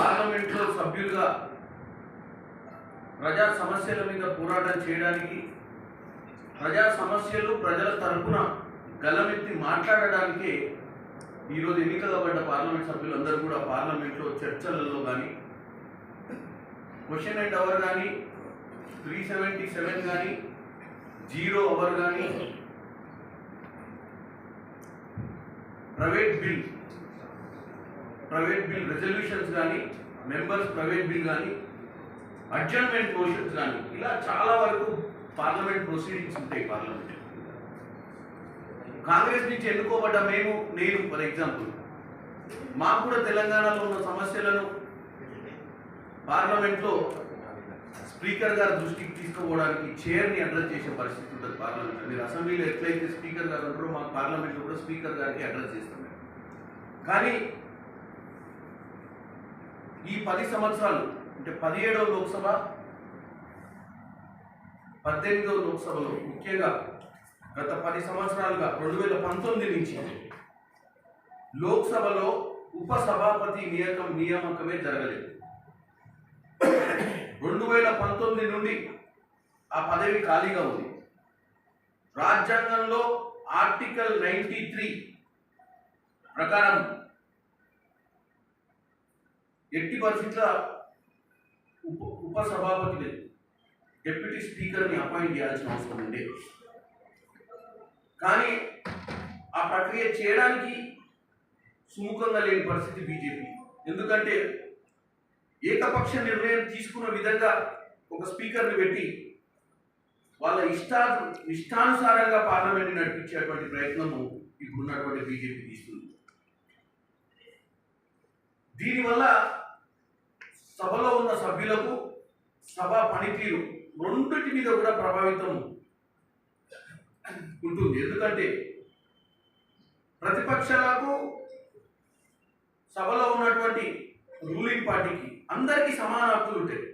పార్లమెంట్లో సభ్యులుగా ప్రజా సమస్యల మీద పోరాటం చేయడానికి ప్రజా సమస్యలు ప్రజల తరఫున గలమెత్తి మాట్లాడడానికి ఈరోజు ఎన్నికల పడ్డ పార్లమెంట్ సభ్యులందరూ కూడా పార్లమెంట్లో చర్చలలో కానీ క్వశ్చన్ అండ్ అవర్ కానీ త్రీ సెవెంటీ సెవెన్ కానీ జీరో అవర్ కానీ private bill private bill resolutions కానీ మెంబర్స్ ప్రైవేట్ బిల్ కానీ అడ్జర్న్మెంట్ మోషన్స్ కానీ ఇలా చాలా వరకు పార్లమెంట్ ప్రొసీడింగ్స్ ఉంటాయి పార్లమెంట్ కాంగ్రెస్ నుంచి ఎన్నుకోబడ్డ మేము నేను ఫర్ ఎగ్జాంపుల్ మాకు కూడా తెలంగాణలో ఉన్న సమస్యలను పార్లమెంట్లో స్పీకర్ గారి దృష్టికి తీసుకోవడానికి చైర్ని అడ్రస్ చేసే పరిస్థితి ఉంటుంది పార్లమెంట్లో మీరు అసెంబ్లీలో ఎట్లయితే స్పీకర్ గారు ఉంటారో మా పార్లమెంట్లో కూడా స్పీకర్ గారికి అడ్రస్ చేస్తాం కానీ ఈ పది సంవత్సరాలు అంటే పదిహేడవ లోక్సభ పద్దెనిమిదవ లోక్సభలో ముఖ్యంగా గత పది సంవత్సరాలుగా రెండు వేల పంతొమ్మిది నుంచి లోక్సభలో ఉప సభాపతి నియమం నియామకమే జరగలేదు. రెండు వేల పంతొమ్మిది నుండి ఆ పదవి ఖాళీగా ఉంది. రాజ్యాంగంలో ఆర్టికల్ నైంటీ త్రీ ప్రకారం ఎట్టి పరిస్థితుల ఉప ఉపసభాపతిని లేదు. డిప్యూటీ స్పీకర్ని అపాయింట్ చేయాల్సిన అవసరం ఉండే. కానీ ఆ ప్రక్రియ చేయడానికి సుముఖంగా లేని పరిస్థితి బీజేపీ. ఎందుకంటే ఏకపక్ష నిర్ణయం తీసుకున్న విధంగా ఒక స్పీకర్ని పెట్టి వాళ్ళ ఇష్టా ఇష్టానుసారంగా పార్లమెంట్ నడిపించేటువంటి ప్రయత్నము ఇప్పుడున్నటువంటి బీజేపీ తీసుకుంది దీనివల్ల సభలో ఉన్న సభ్యులకు సభ పనితీరు రెండింటి మీద కూడా ప్రభావితం ఉంటుంది. ఎందుకంటే ప్రతిపక్షాలకు సభలో ఉన్నటువంటి రూలింగ్ పార్టీకి అందరికీ సమాన హక్కులు ఉంటాయి.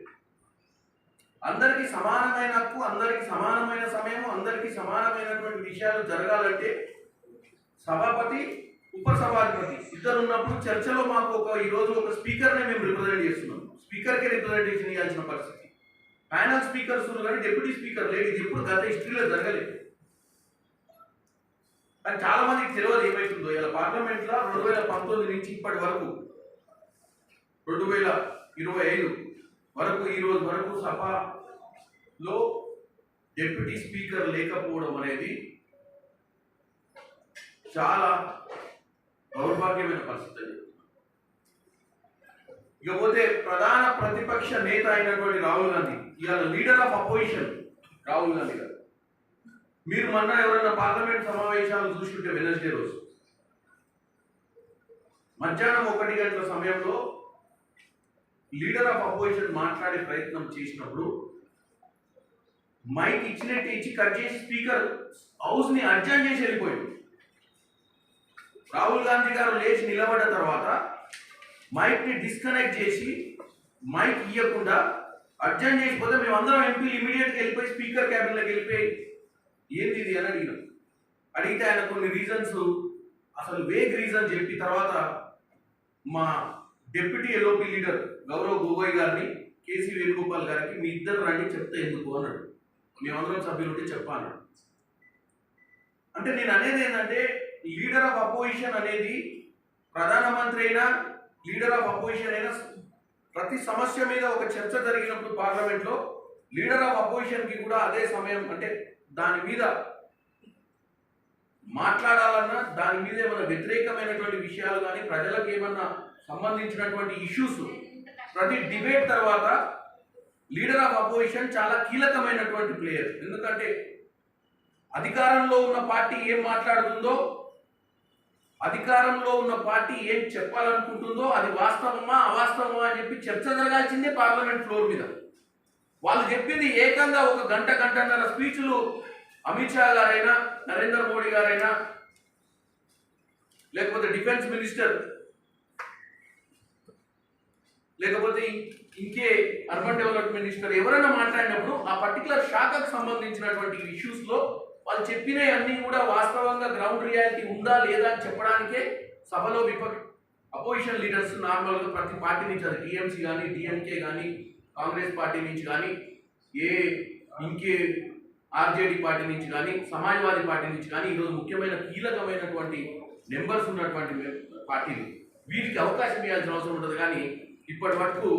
అందరికీ సమానమైన హక్కు అందరికీ సమానమైన సమయం అందరికీ సమానమైనటువంటి విషయాలు జరగాలంటే సభాపతి ఉపసభాధిపతి. ఇద్దరు ఉన్నప్పుడు చర్చలో మాకు ఒక ఈరోజు రోజు ఒక స్పీకర్నే మేము రిప్రజెంట్ చేస్తున్నాం. స్పీకర్కే రిప్రజెంటేషన్ ఇవ్వాల్సిన పరిస్థితి. ప్యానల్ స్పీకర్స్ కానీ డిప్యూటీ స్పీకర్ లేదు ఇది ఎప్పుడు గత హిస్టరీలో జరగలేదు. కానీ చాలా మందికి తెలియదు ఏమైతుందో. ఇలా పార్లమెంట్లో రెండు వేల పంతొమ్మిది నుంచి ఇప్పటి వరకు రెండు వేల ఇరవై ఐదు వరకు ఈ రోజు వరకు సభలో డెప్యూటీ స్పీకర్ లేకపోవడం అనేది చాలా దౌర్భాగ్యమైన పరిస్థితి అది ఇకపోతే ప్రధాన ప్రతిపక్ష నేత అయినటువంటి రాహుల్ గాంధీ ఇవాళ leader of opposition Rahul Gandhi గారు. మీరు మొన్న ఎవరైనా పార్లమెంట్ సమావేశాలు చూసుకుంటే వెనస్డే రోజు మధ్యాహ్నం ఒకటి గంటల సమయంలో లీడర్ ఆఫ్ అపోజిషన్ మాట్లాడే ప్రయత్నం చేసినప్పుడు మైక్ ఇచ్చినట్టు ఇచ్చి కట్ చేసి స్పీకర్ హౌస్ని అడ్జాయిన్ చేసి వెళ్ళిపోయింది. రాహుల్ గాంధీ గారు లేచి నిలబడ్డ తర్వాత మైక్ని డిస్కనెక్ట్ చేసి మైక్ ఇవ్వకుండా అర్జెంట్ చేసిపోతే మేమందరం ఎంపీలు ఇమీడియట్గా వెళ్ళిపోయి స్పీకర్ క్యాబిన్లోకి వెళ్ళిపోయి ఏంది ఇది అని అడిగినాం. అడిగితే ఆయన కొన్ని రీజన్స్ అసలు వేగ్ రీజన్ చెప్పి తర్వాత మా deputy LOP leader Gaurav Gogoi గారిని కేసీ వేణుగోపాల్ గారికి మీ ఇద్దరు రండి చెప్తే ఎందుకు అన్నాడు. మేమందరం సభ్యులు ఉంటే చెప్పాను అంటే నేను అనేది ఏంటంటే లీడర్ ఆఫ్ అపోజిషన్ అనేది ప్రధానమంత్రి అయినా లీడర్ ఆఫ్ అపోజిషన్ అయినా ప్రతి సమస్య మీద ఒక చర్చ జరిగినప్పుడు పార్లమెంట్లో లీడర్ ఆఫ్ అపోజిషన్కి కూడా అదే సమయం అంటే దాని మీద మాట్లాడాలన్నా దాని మీద ఏమైనా వ్యతిరేకమైనటువంటి విషయాలు కానీ ప్రజలకు ఏమన్నా సంబంధించినటువంటి ఇష్యూస్ ప్రతి డిబేట్ తర్వాత లీడర్ ఆఫ్ అపోజిషన్ చాలా కీలకమైనటువంటి ప్లేయర్ ఎందుకంటే అధికారంలో ఉన్న పార్టీ ఏం మాట్లాడుతుందో అధికారంలో ఉన్న పార్టీ ఏం చెప్పాలనుకుంటుందో అది వాస్తవమా అవాస్తవమా అని చెప్పి చర్చ జరగాల్సిందే పార్లమెంట్ ఫ్లోర్ మీద. వాళ్ళు చెప్పింది ఏకంగా ఒక గంట గంటన్నర స్పీచ్లు అమిత్ షా గారైనా నరేంద్ర మోడీ గారైనా లేకపోతే డిఫెన్స్ మినిస్టర్ లేకపోతే ఇంకే అర్బన్ డెవలప్మెంట్ మినిస్టర్ ఎవరైనా మాట్లాడినప్పుడు ఆ పర్టికులర్ శాఖకు సంబంధించినటువంటి ఇష్యూస్లో వాళ్ళు చెప్పినవి అన్ని కూడా వాస్తవంగా గ్రౌండ్ రియాలిటీ ఉందా లేదా అని చెప్పడానికే సభలో విపక్ష అపోజిషన్ లీడర్స్ నార్మల్గా ప్రతి పార్టీ నుంచి అది టీఎంసీ కానీ డిఎంకే కానీ కాంగ్రెస్ పార్టీ నుంచి కానీ ఏ ఇంకే ఆర్జేడీ పార్టీ నుంచి కానీ సమాజ్వాదీ పార్టీ నుంచి కానీ ఈరోజు ముఖ్యమైన కీలకమైనటువంటి నెంబర్స్ ఉన్నటువంటి పార్టీలు. వీరికి అవకాశం ఇవ్వాల్సిన అవసరం ఉంటుంది కానీ ఇప్పటి వరకు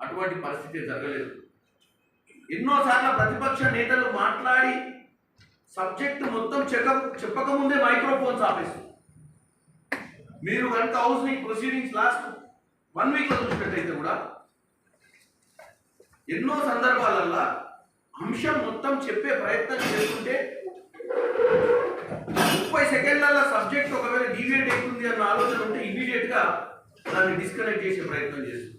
అటువంటి పరిస్థితి జరగలేదు. ఎన్నోసార్లు ప్రతిపక్ష నేతలు మాట్లాడి సబ్జెక్ట్ మొత్తం చెక చెప్పకముందే మైక్రోఫోన్స్ ఆపేస్తుంది మీరు కనుక హౌస్ని ప్రొసీడింగ్స్ లాస్ట్ వన్ వీక్లో చూసినట్టయితే కూడా ఎన్నో సందర్భాలల్లో అంశం మొత్తం చెప్పే ప్రయత్నం చేస్తుంటే ముప్పై సెకండ్లలో సబ్జెక్ట్ ఒకవేళ డీవియేట్ అవుతుంది అన్న ఆలోచన ఉంటే ఇమీడియట్గా దాన్ని డిస్కనెక్ట్ చేసే ప్రయత్నం చేస్తుంది.